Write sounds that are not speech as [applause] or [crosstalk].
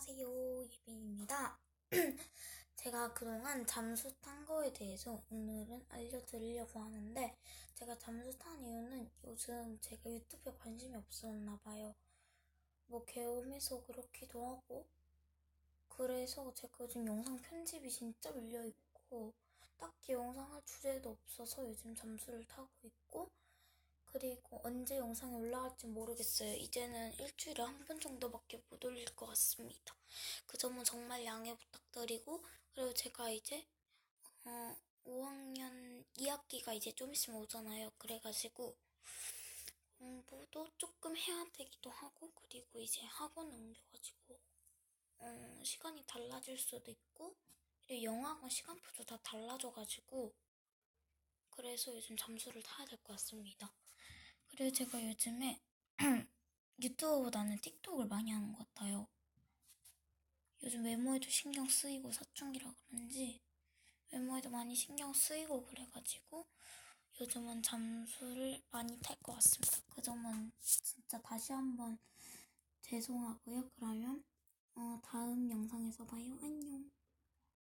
안녕하세요. 예빈입니다. [clears throat] 제가 그동안 잠수 탄 거에 대해서 오늘은 알려드리려고 하는데, 제가 잠수 탄 이유는 요즘 제가 유튜브에 관심이 없었나 봐요. 뭐, 계엄해서 그렇기도 하고, 그래서 제가 요즘 영상 편집이 진짜 밀려있고, 딱히 영상할 주제도 없어서 요즘 잠수를 타고 있고, 그리고 언제 영상이 올라갈지 모르겠어요. 이제는 일주일에 한 번 정도밖에 못 올릴 것 같습니다. 그 점은 정말 양해 부탁드리고, 그리고 제가 이제, 어, 5학년 2학기가 이제 좀 있으면 오잖아요. 그래가지고, 공부도 조금 해야 되기도 하고, 그리고 이제 학원 옮겨가지고, 어, 시간이 달라질 수도 있고, 그리고 영어학원 시간표도 다 달라져가지고, 그래서 요즘 잠수를 타야 될 것 같습니다. 그리고 제가 요즘에 [clears throat] 유튜버보다는 틱톡을 많이 하는 것 같아요. 요즘 외모에도 신경 쓰이고 사춘기라 그런지 외모에도 많이 신경 쓰이고 그래가지고 요즘은 잠수를 많이 탈 것 같습니다. 그 점은 진짜 다시 한번 죄송하고요. 그러면 어, 다음 영상에서 봐요. 안녕.